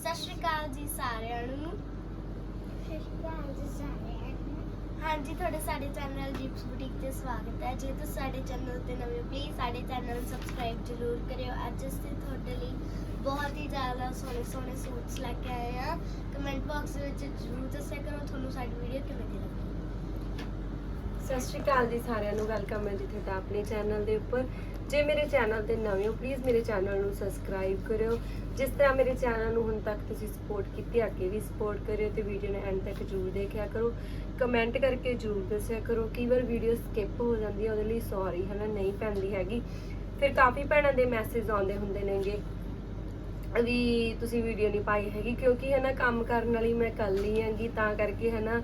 ਸਤਿ ਸ਼੍ਰੀ ਅਕਾਲ ਜੀ ਸਾਰਿਆਂ ਨੂੰ। ਹਾਂਜੀ ਤੁਹਾਡਾ ਸਾਡੇ ਚੈਨਲ ਜਿਪਸ ਬੁਟੀਕ ਤੇ ਸਵਾਗਤ ਹੈ। ਜੇ ਤੁਸੀਂ ਸਾਡੇ ਚੈਨਲ ਤੇ ਨਵੇਂ ਹੋ ਪਲੀਜ਼ ਸਾਡੇ ਚੈਨਲ ਨੂੰ ਸਬਸਕ੍ਰਾਈਬ ਜ਼ਰੂਰ ਕਰਿਓ। ਅੱਜ ਅਸੀਂ ਤੁਹਾਡੇ ਲਈ ਬਹੁਤ ਹੀ ਜ਼ਿਆਦਾ ਸੋਹਣੇ ਸੋਹਣੇ ਸੂਟਸ ਲੈ ਕੇ ਆਏ ਹਾਂ। ਕਮੈਂਟ ਬਾਕਸ ਵਿੱਚ ਜ਼ਰੂਰ ਦੱਸਿਆ ਕਰੋ ਤੁਹਾਨੂੰ ਸਾਡੀ ਵੀਡੀਓ ਕਿਵੇਂ ਦੀ ਲੱਗੀ। ਸਤਿ ਸ਼੍ਰੀ ਅਕਾਲ ਜੀ ਸਾਰਿਆਂ ਨੂੰ। ਵੈਲਕਮ ਹੈ ਜੀ ਤੁਹਾਡਾ ਆਪਣੇ ਚੈਨਲ ਦੇ ਉੱਪਰ। ਜੇ ਮੇਰੇ ਚੈਨਲ ਤੇ ਨਵੇਂ ਹੋ ਪਲੀਜ਼ ਮੇਰੇ ਚੈਨਲ ਨੂੰ ਸਬਸਕ੍ਰਾਈਬ ਕਰਿਓ। ਜਿਸ ਤਰ੍ਹਾਂ ਮੇਰੇ ਚੈਨਲ ਨੂੰ ਹੁਣ ਤੱਕ ਤੁਸੀਂ ਸਪੋਰਟ ਕੀਤੀ ਅੱਗੇ ਵੀ ਸਪੋਰਟ ਕਰਿਓ ਤੇ ਵੀਡੀਓ ਨੂੰ ਐਂਡ ਤੱਕ ਜ਼ਰੂਰ ਦੇਖਿਆ ਕਰੋ। ਕਮੈਂਟ ਕਰਕੇ ਜ਼ਰੂਰ ਦੱਸਿਆ ਕਰੋ। ਕਈ ਵਾਰ ਵੀਡੀਓ ਸਕਿਪ ਹੋ ਜਾਂਦੀ ਹੈ ਉਹਦੇ ਲਈ ਸੌਰੀ ਹਨਾ, ਨਹੀਂ ਪੈਂਦੀ ਹੈਗੀ। ਫਿਰ ਕਾਫੀ ਭੈਣਾਂ ਦੇ ਮੈਸੇਜ ਆਉਂਦੇ ਹੁੰਦੇ ਨੇਗੇ ਵੀ ਤੁਸੀਂ ਵੀਡੀਓ ਨਹੀਂ ਪਾਈ ਹੈਗੀ, ਕਿਉਂਕਿ ਹਨਾ ਕੰਮ ਕਰਨ ਵਾਲੀ ਮੈਂ ਇਕੱਲੀ ਹੈਗੀ, ਤਾਂ ਕਰਕੇ ਹਨਾ ਅਹ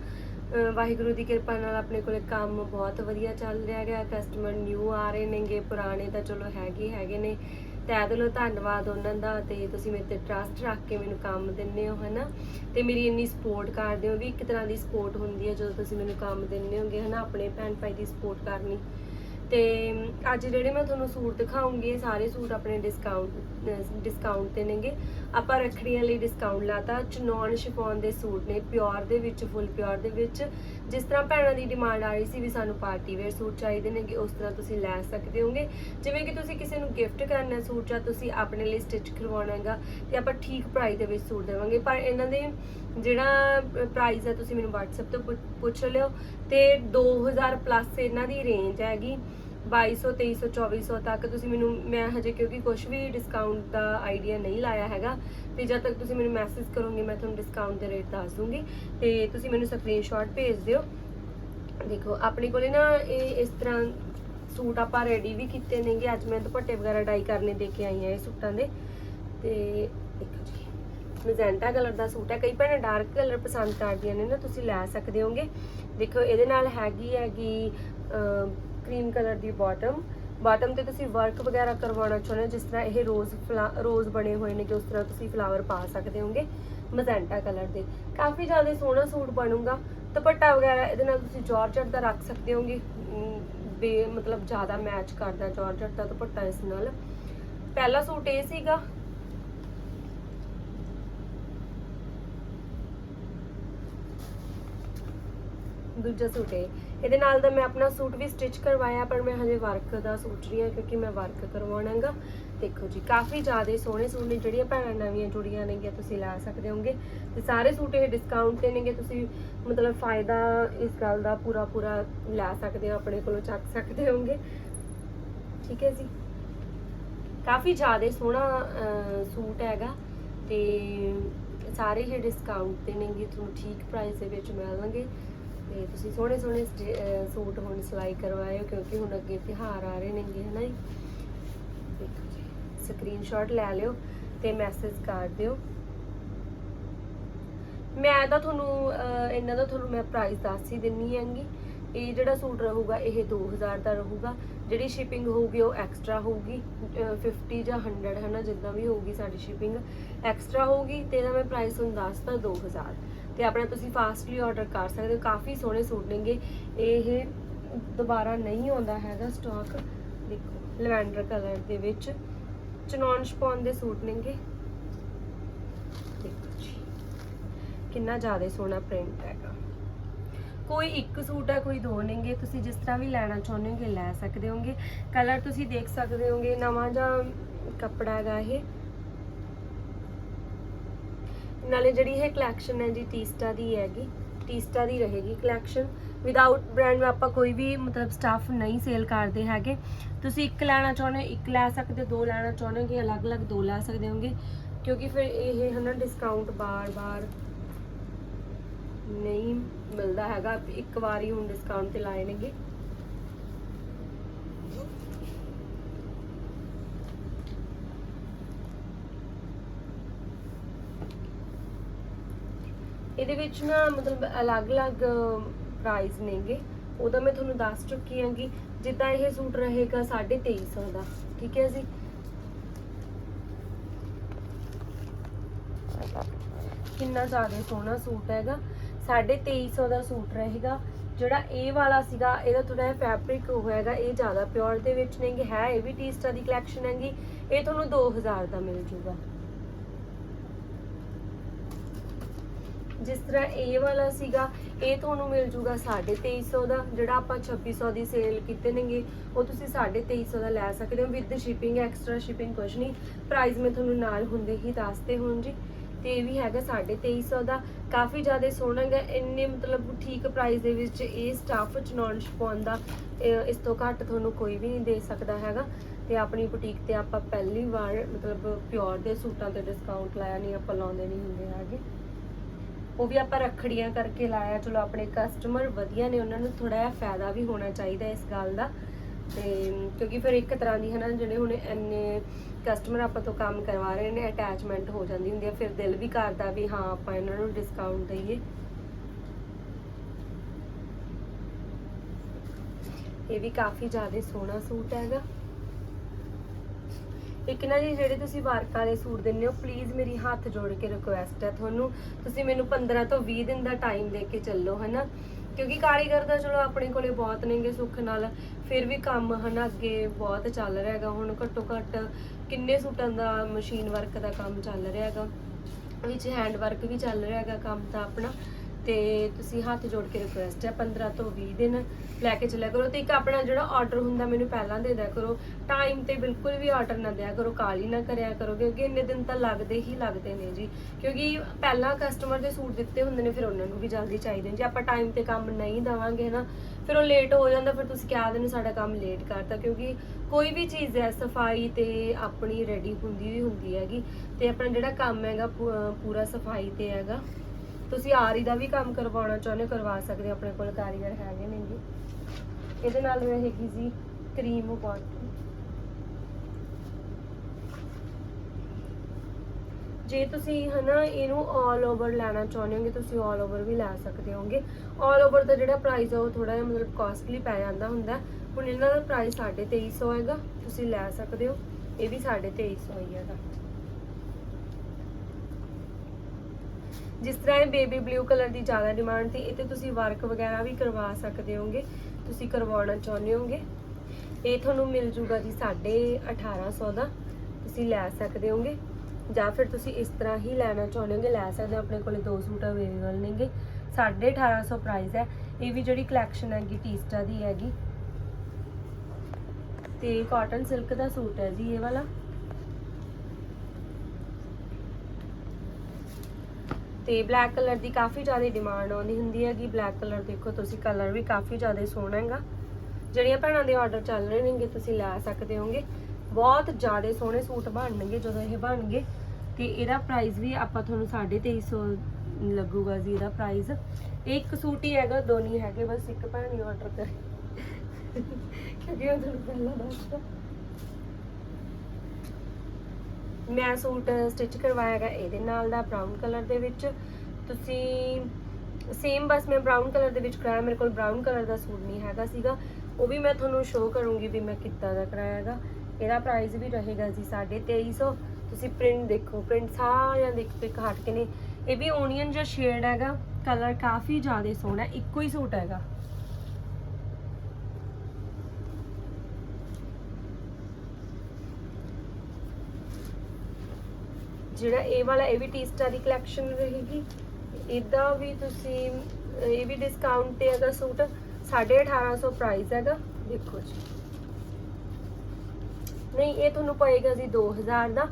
ਵਾਹਿਗੁਰੂ ਦੀ ਕਿਰਪਾ ਨਾਲ ਆਪਣੇ ਕੋਲੇ ਕੰਮ ਬਹੁਤ ਵਧੀਆ ਚੱਲ ਰਿਹਾ ਹੈਗਾ। ਕਸਟਮਰ ਨਿਊ ਆ ਰਹੇ ਨੇਗੇ, ਪੁਰਾਣੇ ਤਾਂ ਚਲੋ ਹੈਗੇ ਹੈਗੇ ਨੇ। ਤੈ ਦਿਲੋਂ ਧੰਨਵਾਦ ਉਹਨਾਂ ਦਾ ਤੇ ਤੁਸੀਂ ਮੇਰੇ ਤੇ ਟਰਸਟ ਰੱਖ ਕੇ ਮੈਨੂੰ ਕੰਮ ਦਿੰਦੇ ਹੋ, ਹਨਾ? ਤੇ ਮੇਰੀ ਇੰਨੀ ਸਪੋਰਟ ਕਰਦੇ ਹੋ ਵੀ ਇੱਕ ਤਰ੍ਹਾਂ ਦੀ ਸਪੋਰਟ ਹੁੰਦੀ ਹੈ ਜਦੋਂ ਤੁਸੀਂ ਮੈਨੂੰ ਕੰਮ ਦਿੰਦੇ ਹੋਗੇ, ਹਨਾ? ਆਪਣੇ ਭੈਣ ਭਾਈ ਦੀ ਸਪੋਰਟ ਕਰਨੀ। ਤੇ ਅੱਜ ਜਿਹੜੇ ਮੈਂ ਤੁਹਾਨੂੰ ਸੂਟ ਦਿਖਾਉਂਗੀ ਸਾਰੇ ਸੂਟ ਆਪਣੇ ਡਿਸਕਾਊਂਟ ਡਿਸਕਾਊਂਟ ਤੇ ਨੇਗੇ। ਆਪਾਂ ਰੱਖੜੀਆਂ ਲਈ ਡਿਸਕਾਊਂਟ ਲਾਤਾ। ਚਨੌਨ ਸ਼ਿਫੋਨ ਦੇ ਸੂਟ ਨੇ, ਪਿਓਰ ਦੇ ਵਿੱਚ, ਫੁੱਲ ਪਿਓਰ ਦੇ ਵਿੱਚ। ਜਿਸ ਤਰ੍ਹਾਂ ਭੈਣਾਂ ਦੀ ਡਿਮਾਂਡ ਆ ਰਹੀ ਸੀ ਵੀ ਸਾਨੂੰ ਪਾਰਟੀ ਵੇਅਰ ਸੂਟ ਚਾਹੀਦੇ ਨੇਗੇ, ਉਸ ਤਰ੍ਹਾਂ ਤੁਸੀਂ ਲੈ ਸਕਦੇ ਹੋਗੇ। ਜਿਵੇਂ ਕਿ ਤੁਸੀਂ ਕਿਸੇ ਨੂੰ ਗਿਫਟ ਕਰਨਾ ਸੂਟ ਜਾਂ ਤੁਸੀਂ ਆਪਣੇ ਲਈ ਸਟਿਚ ਕਰਵਾਉਣਾ ਹੈਗਾ, ਤੇ ਆਪਾਂ ਠੀਕ ਪ੍ਰਾਈਸ ਦੇ ਵਿੱਚ ਸੂਟ ਦੇਵਾਂਗੇ। ਪਰ ਇਹਨਾਂ ਦੇ ਜਿਹੜਾ ਪ੍ਰਾਈਸ ਹੈ ਤੁਸੀਂ ਮੈਨੂੰ WhatsApp ਤੋਂ ਪੁੱਛ- ਪੁੱਛ ਲਿਓ। ਤੇ 2000 ਪਲੱਸ ਇਹਨਾਂ ਦੀ ਰੇਂਜ ਹੈਗੀ। 2200 2300 2400 ਤੱਕ ਤੁਸੀਂ ਮੈਨੂੰ, ਮੈਂ ਹਜੇ ਕਿਉਂਕਿ ਕੁਝ ਵੀ ਡਿਸਕਾਊਂਟ ਦਾ ਆਈਡੀਆ ਨਹੀਂ ਲਾਇਆ ਹੈਗਾ, ਤੇ ਜਦ ਤੱਕ ਤੁਸੀਂ ਮੈਨੂੰ ਮੈਸੇਜ ਕਰੋਗੇ, ਮੈਂ ਤੁਹਾਨੂੰ ਡਿਸਕਾਊਂਟ ਦੇ ਰੇਟ ਦੱਸ ਦੂੰਗੀ, ਤੇ ਤੁਸੀਂ ਮੈਨੂੰ ਸਕਰੀਨਸ਼ਾਟ ਭੇਜ ਦਿਓ। ਦੇਖੋ, ਆਪਣੇ ਕੋਲੇ ਨਾ ਇਹ ਇਸ ਤਰ੍ਹਾਂ ਸੂਟ ਆਪਾਂ ਰੈਡੀ ਵੀ ਕੀਤੇ ਨੇਗੇ, ਅੱਜ ਮੈਂ ਦੁਪੱਟੇ ਵਗੈਰਾ ਡਾਈ ਕਰਨੇ ਦੇ ਕੇ ਆਈ ਹਾਂ ਇਹ ਸੂਟਾਂ ਦੇ। ਤੇ ਦੇਖੋ ਜੀ ਮੈਜੈਂਟਾ ਕਲਰ ਦਾ ਸੂਟ ਹੈ, ਕਈ ਭੈਣਾਂ ਡਾਰਕ ਕਲਰ ਪਸੰਦ ਕਰਦੀਆਂ ਨੇ ਨਾ, ਤੁਸੀਂ ਲੈ ਸਕਦੇ ਹੋਗੇ। ਦੇਖੋ, ਇਹਦੇ ਨਾਲ ਹੈਗੀ ਹੈਗੀ ਕਰੀਮ ਕਲਰ ਦੀ ਬਾਟਮ ਬਾਟਮ ਤੇ ਤੁਸੀਂ ਵਰਕ ਵਗੈਰਾ ਕਰਵਾਉਣਾ ਚਾਹੁੰਦੇ ਜਿਸ ਤਰ੍ਹਾਂ ਇਹ ਰੋਜ਼ ਰੋਜ਼ ਬਣੇ ਹੋਏ ਨੇ, ਕਿ ਉਸ ਤਰ੍ਹਾਂ ਤੁਸੀਂ ਫਲਾਵਰ ਪਾ ਸਕਦੇ ਹੋਗੇ ਮੈਜੈਂਟਾ ਕਲਰ ਦੇ। ਕਾਫੀ ਜ਼ਿਆਦਾ ਸੋਹਣਾ ਸੂਟ ਬਣੂਗਾ। ਦੁਪੱਟਾ ਵਗੈਰਾ ਇਹਦੇ ਨਾਲ ਤੁਸੀਂ ਜਾਰਜਟ ਦਾ ਰੱਖ ਸਕਦੇ ਹੋਗੇ। ਬੇ, ਮਤਲਬ ਜ਼ਿਆਦਾ ਮੈਚ ਕਰਦਾ ਜਾਰਜਟ ਦਾ ਦੁਪੱਟਾ ਇਸ ਨਾਲ। ਪਹਿਲਾ ਸੂਟ ਇਹ ਸੀਗਾ। ਦੂਜਾ ਸੂਟ ਹੈ ਇਹਦੇ ਨਾਲ ਦਾ ਮੈਂ ਆਪਣਾ ਸੂਟ ਵੀ ਸਟਿਚ ਕਰਵਾਇਆ, ਪਰ ਮੈਂ ਹਜੇ ਵਰਕ ਦਾ ਸੋਚ ਰਹੀ ਹਾਂ ਕਿਉਂਕਿ ਮੈਂ ਵਰਕ ਕਰਵਾਉਣਾਗਾ। ਦੇਖੋ ਜੀ, ਕਾਫੀ ਜ਼ਿਆਦਾ ਸੋਹਣੇ ਸੂਟ ਨੇ, ਜਿਹੜੀਆਂ ਭੈਣਾਂ ਨਵੀਆਂ ਜੁੜੀਆਂ ਨੇਗੀਆਂ, ਤੁਸੀਂ ਲੈ ਸਕਦੇ ਹੋਗੇ ਤੇ ਸਾਰੇ ਸੂਟ ਇਹ ਡਿਸਕਾਊਂਟ ਤੇ ਨੇਗੇ, ਤੁਸੀਂ ਮਤਲਬ ਫਾਇਦਾ ਇਸ ਗੱਲ ਦਾ ਪੂਰਾ ਪੂਰਾ ਲੈ ਸਕਦੇ ਹੋ, ਆਪਣੇ ਕੋਲੋਂ ਚੱਕ ਸਕਦੇ ਹੋਗੇ ਠੀਕ ਹੈ ਜੀ। ਕਾਫੀ ਜ਼ਿਆਦਾ ਸੋਹਣਾ ਸੂਟ ਹੈਗਾ ਤੇ ਸਾਰੇ ਹੀ ਡਿਸਕਾਊਂਟ ਤੇ ਨੇਗੇ, ਤੁਹਾਨੂੰ ਠੀਕ ਪ੍ਰਾਈਸ ਦੇ ਵਿੱਚ ਮਿਲਣਗੇ। ਤੇ ਤੁਸੀਂ ਸੋਹਣੇ ਸੋਹਣੇ ਸਟੇ- ਸੂਟ ਹੁਣ ਸਿਲਾਈ ਕਰਵਾਇਓ, ਕਿਉਂਕਿ ਹੁਣ ਅੱਗੇ ਤਿਉਹਾਰ ਆ ਰਹੇ ਨੇਗੇ, ਹਨਾ ਜੀ? ਦੇਖੋ ਜੀ ਸਕਰੀਨਸ਼ਾਟ ਲੈ ਲਿਓ ਤੇ ਮੈਸੇਜ ਕਰ ਦਿਓ। ਮੈਂ ਤਾਂ ਤੁਹਾਨੂੰ ਇਹਨਾਂ ਦਾ ਤੁਹਾਨੂੰ ਮੈਂ ਪ੍ਰਾਈਸ ਦੱਸ ਹੀ ਦਿੰਨੀ ਹੈਗੀ। ਇਹ ਜਿਹੜਾ ਸੂਟ ਰਹੂਗਾ, ਇਹ 2000 ਦਾ ਰਹੂਗਾ। ਜਿਹੜੀ ਸ਼ਿਪਿੰਗ ਹੋਊਗੀ, ਉਹ ਐਕਸਟਰਾ ਹੋਊਗੀ, ਅਹ 50 ਜਾਂ 100 ਨਾ ਜਿੱਦਾਂ ਵੀ ਹੋਊਗੀ ਸਾਡੀ ਸ਼ਿਪਿੰਗ ਐਕਸਟਰਾ ਹੋਊਗੀ ਤੇ ਇਹਦਾ ਮੈਂ ਪ੍ਰਾਈਸ ਤੁਹਾਨੂੰ ਦੱਸਤਾ 2000 ਤੇ ਆਪਣਾ ਤੁਸੀਂ ਫਾਸਟਲੀ ਆਰਡਰ ਕਰ ਸਕਦੇ ਹੋ, ਕਾਫੀ ਸੋਹਣੇ ਸੂਟ ਨੇਗੇ। ਇਹ ਦੁਬਾਰਾ ਨਹੀਂ ਆਉਂਦਾ ਹੈਗਾ ਸਟਾਕ ਦੇਖੋ ਲਵੈਂਡਰ ਕਲਰ ਦੇ ਵਿੱਚ। ਚਨੌਨ ਸ਼ਪੌਨ ਦੇ ਸੂਟ ਨੇਗੇ। ਦੇਖੋ ਜੀ, ਕਿੰਨਾ ਜ਼ਿਆਦਾ ਸੋਹਣਾ ਪ੍ਰਿੰਟ ਹੈਗਾ। ਕੋਈ ਇੱਕ ਸੂਟ ਹੈ, ਕੋਈ ਦੋ ਨੇਗੇ। ਤੁਸੀਂ ਜਿਸ ਤਰ੍ਹਾਂ ਵੀ ਲੈਣਾ ਚਾਹੁੰਦੇ ਹੋਗੇ, ਲੈ ਸਕਦੇ ਹੋਗੇ। ਕਲਰ ਤੁਸੀਂ ਦੇਖ ਸਕਦੇ ਹੋਗੇ, ਨਵਾਂ ਜਾਂ ਕੱਪੜਾ ਹੈਗਾ ਇਹ। ਨਾਲੇ ਜਿਹੜੀ ਇਹ ਕਲੈਕਸ਼ਨ ਹੈ ਜੀ ਟੀਸਟਾ ਦੀ ਹੈਗੀ ਟੀਸਟਾ ਦੀ ਰਹੇਗੀ ਕਲੈਕਸ਼ਨ ਵਿਦਆਊਟ ਬ੍ਰਾਂਡ ਆਪਾਂ ਕੋਈ ਵੀ ਮਤਲਬ ਸਟਾਫ ਨਹੀਂ ਸੇਲ ਕਰਦੇ ਹੈਗੇ। ਤੁਸੀਂ ਇੱਕ ਲੈਣਾ ਚਾਹੁੰਦੇ ਹੋ ਇੱਕ ਲੈ ਸਕਦੇ ਹੋ ਦੋ ਲੈਣਾ ਚਾਹੁੰਦੇ ਹੋ ਕਿ ਅਲੱਗ-ਅਲੱਗ ਦੋ ਲੈ ਸਕਦੇ ਹੋਗੇ। ਕਿਉਂਕਿ ਫਿਰ ਇਹ ਹਨਾ ਡਿਸਕਾਊਂਟ ਬਾਰ-ਬਾਰ ਨਹੀਂ ਮਿਲਦਾ ਹੈਗਾ। ਇੱਕ ਵਾਰੀ ਹੁਣ ਡਿਸਕਾਊਂਟ ਤੇ ਲਾਏ ਨੇਗੇ। ਇਹਦੇ ਵਿੱਚ ਨਾ ਮਤਲਬ ਅਲੱਗ-ਅਲੱਗ ਪ੍ਰਾਈਸ ਨੇਗੇ। ਉਹਦਾ ਮੈਂ ਤੁਹਾਨੂੰ ਦੱਸ ਚੁੱਕੀ ਹਾਂ ਜਿੱਦਾਂ ਇਹ ਸੂਟ ਰਹੇਗਾ 2350 ਦਾ, ਠੀਕ ਹੈ ਜੀ? ਕਿੰਨਾ ਜ਼ਿਆਦਾ ਸੋਹਣਾ ਸੂਟ ਹੈਗਾ। 2350 ਦਾ ਸੂਟ ਰਹੇਗਾ। ਜਿਹੜਾ ਇਹ ਵਾਲਾ ਸੀਗਾ, ਇਹਦਾ ਥੋੜਾ ਫੈਬਰਿਕ ਹੋਏਗਾ ਇਹ ਜ਼ਿਆਦਾ ਪਿਓਰ ਦੇ ਵਿੱਚ ਨਹੀਂ ਹੈ, ਇਹ ਵੀ ਟੀਸਟਾ ਦੀ ਕਲੈਕਸ਼ਨ ਹੈਗੀ। ਇਹ ਤੁਹਾਨੂੰ 2000 ਦਾ ਮਿਲ ਜੂਗਾ। ਜਿਸ ਤਰ੍ਹਾਂ ਇਹ ਵਾਲਾ ਸੀਗਾ, ਇਹ ਤੁਹਾਨੂੰ ਮਿਲ ਜੂਗਾ 2350 ਦਾ, ਜਿਹੜਾ ਆਪਾਂ 2600 ਦੀ ਸੇਲ ਕੀਤੇ ਨੇਗੇ, ਉਹ ਤੁਸੀਂ 2350 ਦਾ ਲੈ ਸਕਦੇ ਹੋ ਵਿਦ ਸ਼ਿਪਿੰਗ ਐਕਸਟਰਾ ਸ਼ਿਪਿੰਗ ਕੁਝ ਨਹੀਂ। ਪ੍ਰਾਈਸ ਮੈਂ ਤੁਹਾਨੂੰ ਨਾਲ ਹੁੰਦੇ ਹੀ ਦੱਸਦੇ ਹੁਣ ਜੀ। ਤੇ ਇਹ ਵੀ ਹੈਗਾ 2350 ਦਾ। ਕਾਫੀ ਜ਼ਿਆਦਾ ਸੋਹਣਾ ਹੈਗਾ, ਇੰਨੇ ਮਤਲਬ ਠੀਕ ਪ੍ਰਾਈਸ ਦੇ ਵਿੱਚ ਇਹ ਸਟਾਫ ਚ ਨੌਨ ਸ਼ਪੌਨ ਦਾ ਇਸ ਤੋਂ ਘੱਟ ਤੁਹਾਨੂੰ ਕੋਈ ਵੀ ਨਹੀਂ ਦੇ ਸਕਦਾ ਹੈਗਾ। ਤੇ ਆਪਣੀ ਬੁਟੀਕ ਤੇ ਆਪਾਂ ਪਹਿਲੀ ਵਾਰ ਮਤਲਬ ਪਿਓਰ ਦੇ ਸੂਟਾਂ ਤੇ ਡਿਸਕਾਊਂਟ ਲਾਇਆ ਨਹੀਂ, ਆਪਾਂ ਲਾਉਂਦੇ ਨਹੀਂ ਹੁੰਦੇ ਹੈਗੇ। ਉਹ ਵੀ ਆਪਾਂ ਰੱਖੜੀਆਂ ਕਰਕੇ ਲਾਇਆ। ਚਲੋ, ਆਪਣੇ ਕਸਟਮਰ ਵਧੀਆ ਨੇ, ਉਹਨਾਂ ਨੂੰ ਥੋੜਾ ਜਿਹਾ ਫਾਇਦਾ ਵੀ ਹੋਣਾ ਚਾਹੀਦਾ ਇਸ ਗੱਲ ਦਾ। ਤੇ ਕਿਉਂਕਿ ਫਿਰ ਇੱਕ ਤਰ੍ਹਾਂ ਦੀ ਹਨਾ ਜਿਹੜੇ ਹੁਣ ਇੰਨੇ ਕਸਟਮਰ ਆਪਾਂ ਤੋਂ ਕੰਮ ਕਰਵਾ ਰਹੇ ਨੇ ਅਟੈਚਮੈਂਟ ਹੋ ਜਾਂਦੀ ਹੁੰਦੀ ਹੈ ਫਿਰ ਦਿਲ ਵੀ ਕਰਦਾ ਵੀ ਹਾਂ, ਆਪਾਂ ਇਹਨਾਂ ਨੂੰ ਡਿਸਕਾਊਂਟ ਦਈਏ। ਇਹ ਵੀ ਕਾਫੀ ਜ਼ਿਆਦਾ ਸੋਹਣਾ ਸੂਟ ਹੈਗਾ। ਇੱਕ ਨਾ ਜੀ, ਜਿਹੜੇ ਤੁਸੀਂ ਵਰਕ ਦੇ ਸੂਟ ਦਿੰਦੇ ਹੋ ਪਲੀਜ਼ ਮੇਰੀ ਹੱਥ ਜੋੜ ਕੇ ਰਿਕੁਐਸਟ ਹੈ ਤੁਹਾਨੂੰ। ਤੁਸੀਂ ਮੈਨੂੰ 15 ਤੋਂ 20 ਦਿਨ ਦਾ ਟਾਈਮ ਦੇ ਕੇ ਚੱਲੋ, ਹਨਾ? ਕਿਉਂਕਿ ਕਾਰੀਗਰ ਦਾ ਚਲੋ ਆਪਣੇ ਕੋਲੇ ਬਹੁਤ ਨੇਗੇ ਸੁੱਖ ਨਾਲ। ਫਿਰ ਵੀ ਕੰਮ, ਹਨਾ, ਅੱਗੇ ਬਹੁਤ ਚੱਲ ਰਿਹਾ ਹੈਗਾ। ਹੁਣ ਘੱਟੋ ਘੱਟ ਕਿੰਨੇ ਸੂਟਾਂ ਦਾ ਮਸ਼ੀਨ ਵਰਕ ਦਾ ਕੰਮ ਚੱਲ ਰਿਹਾ ਹੈਗਾ? ਵਿੱਚ ਹੈਂਡ ਵਰਕ ਵੀ ਚੱਲ ਰਿਹਾ ਹੈਗਾ ਕੰਮ ਤਾਂ ਆਪਣਾ। ਤੇ ਤੁਸੀਂ ਹੱਥ ਜੋੜ ਕੇ ਰਿਕੁਐਸਟ ਹੈ 15 ਤੋਂ 20 ਦਿਨ ਲੈ ਕੇ ਚੱਲਿਆ ਕਰੋ ਤੇ ਇੱਕ ਆਪਣਾ ਜਿਹੜਾ ਆਰਡਰ ਹੁੰਦਾ ਮੈਨੂੰ ਪਹਿਲਾਂ ਦੇ ਦਿਆ ਕਰੋ। ਟਾਈਮ ਤੇ ਬਿਲਕੁਲ ਵੀ ਆਰਡਰ ਨਾ ਦਿਆ ਕਰੋ, ਕਾਲੀ ਨਾ ਕਰਿਆ ਕਰੋ ਕਿਉਂਕਿ ਇੰਨੇ ਦਿਨ ਤਾਂ ਲੱਗਦੇ ਹੀ ਲੱਗਦੇ ਨੇ ਜੀ। ਕਿਉਂਕਿ ਪਹਿਲਾਂ ਕਸਟਮਰ ਦੇ ਸੂਟ ਦਿੱਤੇ ਹੁੰਦੇ ਨੇ, ਫਿਰ ਉਹਨਾਂ ਨੂੰ ਵੀ ਜਲਦੀ ਚਾਹੀਦੇ ਨੇ। ਜੇ ਆਪਾਂ ਟਾਈਮ ਤੇ ਕੰਮ ਨਹੀਂ ਦਵਾਂਗੇ ਨਾ ਫਿਰ ਉਹ ਲੇਟ ਹੋ ਜਾਂਦਾ, ਫਿਰ ਤੁਸੀਂ ਕਹਿ ਦਿੰਦੇ ਸਾਡਾ ਕੰਮ ਲੇਟ ਕਰਤਾ। ਕਿਉਂਕਿ ਕੋਈ ਵੀ ਚੀਜ਼ ਹੈ, ਸਫ਼ਾਈ ਤੇ ਆਪਣੀ ਰੈਡੀ ਹੁੰਦੀ ਵੀ ਹੁੰਦੀ ਹੈਗੀ। ਤੇ ਆਪਣਾ ਜਿਹੜਾ ਕੰਮ ਹੈਗਾ, ਪੂ- ਪੂਰਾ ਸਫ਼ਾਈ ਤੇ ਹੈਗਾ। ਤੁਸੀਂ ਆਰੀ ਦਾ ਵੀ ਕੰਮ ਕਰਵਾਉਣਾ ਚਾਹੁੰਦੇ ਹੋ, ਕਰਵਾ ਸਕਦੇ ਹੋ ਆਪਣੇ ਕੋਲ ਕਾਰੀਗਰ ਹੈਗੇ ਨੇ ਜੀ ਇਹਦੇ ਨਾਲ ਰਹੇਗੀ ਜੀ ਕਰੀਮ ਬਾਟਮ ਜੇ ਤੁਸੀਂ ਹਨਾ ਇਹਨੂੰ 올 ਓਵਰ ਲੈਣਾ ਚਾਹੁੰਦੇ ਹੋਗੇ ਤੁਸੀਂ 올 ਓਵਰ ਵੀ ਲੈ ਸਕਦੇ ਹੋਗੇ 올 ਓਵਰ ਦਾ ਜਿਹੜਾ ਪ੍ਰਾਈਸ ਆ ਉਹ ਥੋੜਾ ਜਿਹਾ ਮਤਲਬ ਕਾਸਟਲੀ ਪੈ ਜਾਂਦਾ ਹੁੰਦਾ ਹੁਣ ਇਹਨਾਂ ਦਾ ਪ੍ਰਾਈਸ 2350 ਹੈਗਾ ਤੁਸੀਂ ਲੈ ਸਕਦੇ ਹੋ ਇਹ ਵੀ 2350 ਹੀ ਹੈਗਾ ਜਿਸ ਤਰ੍ਹਾਂ ਇਹ ਬੇਬੀ ਬਲੂ ਕਲਰ ਦੀ ਜ਼ਿਆਦਾ ਡਿਮਾਂਡ ਸੀ, ਇਹ ਤੇ ਤੁਸੀਂ ਵਰਕ ਵਗੈਰਾ ਵੀ ਕਰਵਾ ਸਕਦੇ ਹੋਗੇ ਤੁਸੀਂ ਕਰਵਾਉਣਾ ਚਾਹੁੰਦੇ ਹੋਗੇ ਇਹ ਤੁਹਾਨੂੰ ਮਿਲ ਜੂਗਾ ਜੀ 1850 ਦਾ, ਤੁਸੀਂ ਲੈ ਸਕਦੇ ਹੋਗੇ ਜਾਂ ਫਿਰ ਤੁਸੀਂ ਇਸ ਤਰ੍ਹਾਂ ਹੀ ਲੈਣਾ ਚਾਹੁੰਦੇ ਹੋਗੇ ਲੈ ਸਕਦੇ ਹੋ, ਆਪਣੇ ਕੋਲੇ ਦੋ ਸੂਟ ਅਵੇਲੇਬਲ ਨੇਗੇ। 1850 ਪ੍ਰਾਈਸ ਹੈ। ਇਹ ਵੀ ਜਿਹੜੀ ਕਲੈਕਸ਼ਨ ਹੈਗੀ ਟੀਸਟਾ ਦੀ ਹੈਗੀ। ਤੇ ਕਾਟਨ ਸਿਲਕ ਦਾ ਸੂਟ ਹੈ ਜੀ ਇਹ ਵਾਲਾ। ਤੇ ਬਲੈਕ ਕਲਰ ਦੀ ਕਾਫੀ ਜ਼ਿਆਦਾ ਡਿਮਾਂਡ ਆਉਂਦੀ ਹੁੰਦੀ ਹੈਗੀ। ਬਲੈਕ ਕਲਰ ਦੇਖੋ ਤੁਸੀਂ ਕਲਰ ਵੀ ਕਾਫੀ ਜ਼ਿਆਦਾ ਸੋਹਣਾ ਹੈਗਾ। ਜਿਹੜੀਆਂ ਭੈਣਾਂ ਦੇ ਆਰਡਰ ਚੱਲ ਰਹੇ ਨੇਗੇ, ਤੁਸੀਂ ਲੈ ਸਕਦੇ ਹੋਗੇ ਬਹੁਤ ਜ਼ਿਆਦਾ ਸੋਹਣੇ ਸੂਟ ਬਣਨਗੇ ਜਦੋਂ ਇਹ ਬਣਨਗੇ। ਤੇ ਇਹਦਾ ਪ੍ਰਾਈਸ ਵੀ ਆਪਾਂ ਤੁਹਾਨੂੰ 2350 ਲੱਗੂਗਾ ਜੀ ਇਹਦਾ ਪ੍ਰਾਈਸ ਇੱਕ ਸੂਟ ਹੀ ਹੈਗਾ, ਦੋ ਨਹੀਂ ਹੈਗੇ, ਬਸ ਇੱਕ ਭੈਣ ਹੀ ਆਰਡਰ ਕਰੇ। ਕਿਉਂਕਿ ਉਹ ਤੁਹਾਨੂੰ ਪਹਿਲਾਂ ਦੱਸਦਾ ਮੈਂ ਸੂਟ ਸਟਿਚ ਕਰਵਾਇਆ ਹੈਗਾ, ਇਹਦੇ ਨਾਲ ਦਾ ਬ੍ਰਾਊਨ ਕਲਰ ਦੇ ਵਿੱਚ। ਤੁਸੀਂ ਸੇਮ ਬਸ ਮੈਂ ਬ੍ਰਾਊਨ ਕਲਰ ਦੇ ਵਿੱਚ ਕਰਾਇਆ, ਮੇਰੇ ਕੋਲ ਬ੍ਰਾਊਨ ਕਲਰ ਦਾ ਸੂਟ ਨਹੀਂ ਹੈਗਾ ਸੀਗਾ। ਉਹ ਵੀ ਮੈਂ ਤੁਹਾਨੂੰ ਸ਼ੋਅ ਕਰੂੰਗੀ ਵੀ ਮੈਂ ਕਿੱਦਾਂ ਦਾ ਕਰਾਇਆ ਹੈਗਾ। ਇਹਦਾ ਪ੍ਰਾਈਸ ਵੀ ਰਹੇਗਾ ਜੀ 2350 ਤੁਸੀਂ ਪ੍ਰਿੰਟ ਦੇਖੋ ਪ੍ਰਿੰਟ ਸਾਰਿਆਂ ਦੇ ਇੱਕ ਇੱਕ ਹਟ ਕੇ ਨੇ। ਇਹ ਵੀ ਓਨੀਅਨ ਜਿਹਾ ਸ਼ੇਡ ਹੈਗਾ ਕਲਰ ਕਾਫੀ ਜ਼ਿਆਦਾ ਸੋਹਣਾ, ਇੱਕੋ ਹੀ ਸੂਟ ਹੈਗਾ। ਜਿਹੜਾ ਇਹ ਵਾਲਾ, ਇਹ ਵੀ ਟੀਸਟਾ ਦੀ ਕਲੈਕਸ਼ਨ ਰਹੇਗੀ। ਇਹਦਾ ਵੀ ਤੁਸੀਂ, ਇਹ ਵੀ ਡਿਸਕਾਊਂਟ ਤੇ ਹੈਗਾ ਸੂਟ 1850 ਪ੍ਰਾਈਸ ਹੈਗਾ। ਦੇਖੋ ਜੀ। ਨਹੀਂ, ਇਹ ਤੁਹਾਨੂੰ ਪਏਗਾ ਜੀ 2000 ਦਾ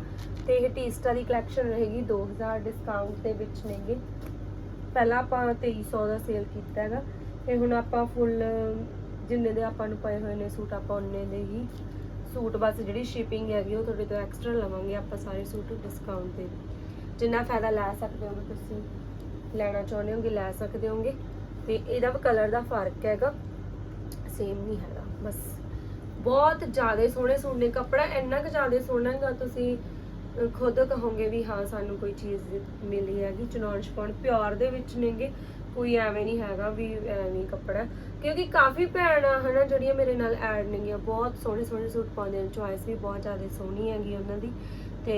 ਤੇ ਇਹ ਟੀਸਟਾ ਦੀ ਕਲੈਕਸ਼ਨ ਰਹੇਗੀ 2000 ਡਿਸਕਾਊਂਟ ਦੇ ਵਿੱਚ ਨੇਗੇ। ਪਹਿਲਾਂ ਆਪਾਂ 2300 ਦਾ ਸੇਲ ਕੀਤਾ ਹੈਗਾ। ਤੇ ਹੁਣ ਆਪਾਂ ਫੁੱਲ ਜਿੰਨੇ ਦੇ ਆਪਾਂ ਨੂੰ ਪਏ ਹੋਏ ਨੇ ਸੂਟ, ਆਪਾਂ ਉਹਨੇ ਦੇ ਹੀ ਸੂਟ, ਬਸ ਜਿਹੜੀ ਸ਼ਿਪਿੰਗ ਹੈਗੀ ਉਹ ਤੁਹਾਡੇ ਤੋਂ ਐਕਸਟਰਾ ਲਵਾਂਗੇ, ਆਪਾਂ ਸਾਰੇ ਸੂਟ ਡਿਸਕਾਊਂਟ ਤੇ। ਜਿੰਨਾ ਫਾਇਦਾ ਲੈ ਸਕਦੇ ਹੋ ਤੁਸੀਂ, ਲੈਣਾ ਚਾਹੁੰਦੇ ਹੋਗੇ ਲੈ ਸਕਦੇ ਹੋਗੇ ਤੇ ਇਹਦਾ ਵੀ ਕਲਰ ਦਾ ਫ਼ਰਕ ਹੈਗਾ ਸੇਮ ਨਹੀਂ ਹੈਗਾ, ਬਸ। ਬਹੁਤ ਜ਼ਿਆਦਾ ਸੋਹਣੇ ਸੂਟ ਨੇ ਕੱਪੜਾ, ਇੰਨਾ ਕੁ ਜ਼ਿਆਦਾ ਸੋਹਣਾ ਹੈਗਾ, ਤੁਸੀਂ ਖੁਦ ਕਹੋਗੇ ਵੀ ਹਾਂ, ਸਾਨੂੰ ਕੋਈ ਚੀਜ਼ ਮਿਲੀ ਹੈਗੀ ਚਨੌਨ ਸ਼ਪੌਨ ਪਿਆਰ ਦੇ ਵਿੱਚ ਨੇਗੇ। ਕੋਈ ਐਵੇਂ ਨਹੀਂ ਹੈਗਾ ਵੀ ਐਵੇਂ ਕੱਪੜਾ ਕਿਉਂਕਿ ਕਾਫੀ ਭੈਣਾਂ ਹਨਾ, ਜਿਹੜੀਆਂ ਮੇਰੇ ਨਾਲ ਐਡ ਨੇਗੀਆਂ, ਬਹੁਤ ਸੋਹਣੇ ਸੋਹਣੇ ਸੂਟ ਪਾਉਂਦੇ ਨੇ ਚੁਆਇਸ ਵੀ ਬਹੁਤ ਜ਼ਿਆਦਾ ਸੋਹਣੀ ਹੈਗੀ ਉਹਨਾਂ ਦੀ। ਤੇ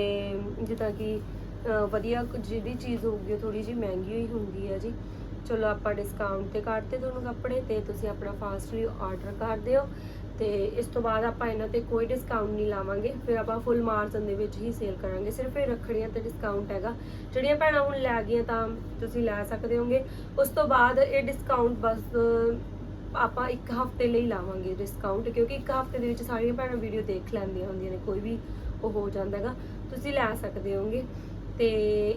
ਜਿੱਦਾਂ ਕਿ ਵਧੀਆ ਕੁ- ਜਿਹੜੀ ਚੀਜ਼ ਹੋਊਗੀ, ਉਹ ਥੋੜੀ ਜਿਹੀ ਮਹਿੰਗੀ ਹੋਈ ਹੁੰਦੀ ਹੈ ਜੀ। ਚਲੋ ਆਪਾਂ ਡਿਸਕਾਊਂਟ ਤੇ ਕੱਢਤੇ ਤੁਹਾਨੂੰ ਕੱਪੜੇ ਤੇ ਤੁਸੀਂ ਆਪਣਾ ਫਾਸਟਲੀ ਆਰਡਰ ਕਰ ਦਿਓ ਤੇ ਇਸ ਤੋਂ ਬਾਅਦ ਆਪਾਂ ਇਹਨਾਂ ਤੇ ਕੋਈ ਡਿਸਕਾਊਂਟ ਨਹੀਂ ਲਾਵਾਂਗੇ, ਫਿਰ ਆਪਾਂ ਫੁੱਲ ਮਾਰਜਨ ਦੇ ਵਿੱਚ ਹੀ ਸੇਲ ਕਰਾਂਗੇ। ਸਿਰਫ ਇਹ ਰੱਖੜੀਆਂ ਤੇ ਡਿਸਕਾਊਂਟ ਹੈਗਾ। ਜਿਹੜੀਆਂ ਭੈਣਾਂ ਹੁਣ ਲੈ ਗਈਆਂ ਤਾਂ ਤੁਸੀਂ ਲੈ ਸਕਦੇ ਹੋਗੇ। ਉਸ ਤੋਂ ਬਾਅਦ ਇਹ ਡਿਸਕਾਊਂਟ ਬਸ ਆਪਾਂ ਇੱਕ ਹਫ਼ਤੇ ਲਈ ਲਾਵਾਂਗੇ ਡਿਸਕਾਊਂਟ ਕਿਉਂਕਿ ਇੱਕ ਹਫ਼ਤੇ ਦੇ ਵਿੱਚ ਸਾਰੀਆਂ ਭੈਣਾਂ ਵੀਡੀਓ ਦੇਖ ਲੈਂਦੀਆਂ ਹੁੰਦੀਆਂ ਨੇ, ਕੋਈ ਵੀ ਉਹ ਹੋ ਜਾਂਦਾ ਹੈਗਾ। ਤੁਸੀਂ ਲੈ ਸਕਦੇ ਹੋਗੇ। ਤੇ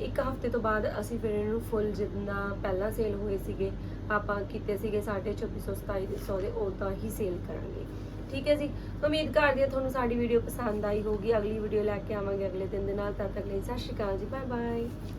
ਇੱਕ ਹਫ਼ਤੇ ਤੋਂ ਬਾਅਦ ਅਸੀਂ ਫਿਰ ਇਹਨੂੰ ਫੁੱਲ ਜਿੰਨਾ ਪਹਿਲਾਂ ਸੇਲ ਹੋਏ ਸੀਗੇ, ਆਪਾਂ ਕੀਤੇ ਸੀਗੇ 2600 2700 ਦੇ ਉਦਾਂ ਹੀ ਸੇਲ ਕਰਾਂਗੇ। ਠੀਕ ਹੈ ਜੀ? ਉਮੀਦ ਕਰਦੀ ਹਾਂ ਤੁਹਾਨੂੰ ਸਾਡੀ ਵੀਡੀਓ ਪਸੰਦ ਆਈ ਹੋਊਗੀ। ਅਗਲੀ ਵੀਡੀਓ ਲੈ ਕੇ ਆਵਾਂਗੇ ਅਗਲੇ ਦਿਨ ਦੇ ਨਾਲ। ਤਦ ਤੱਕ ਲਈ ਸਤਿ ਸ਼੍ਰੀ ਅਕਾਲ ਜੀ। Bye bye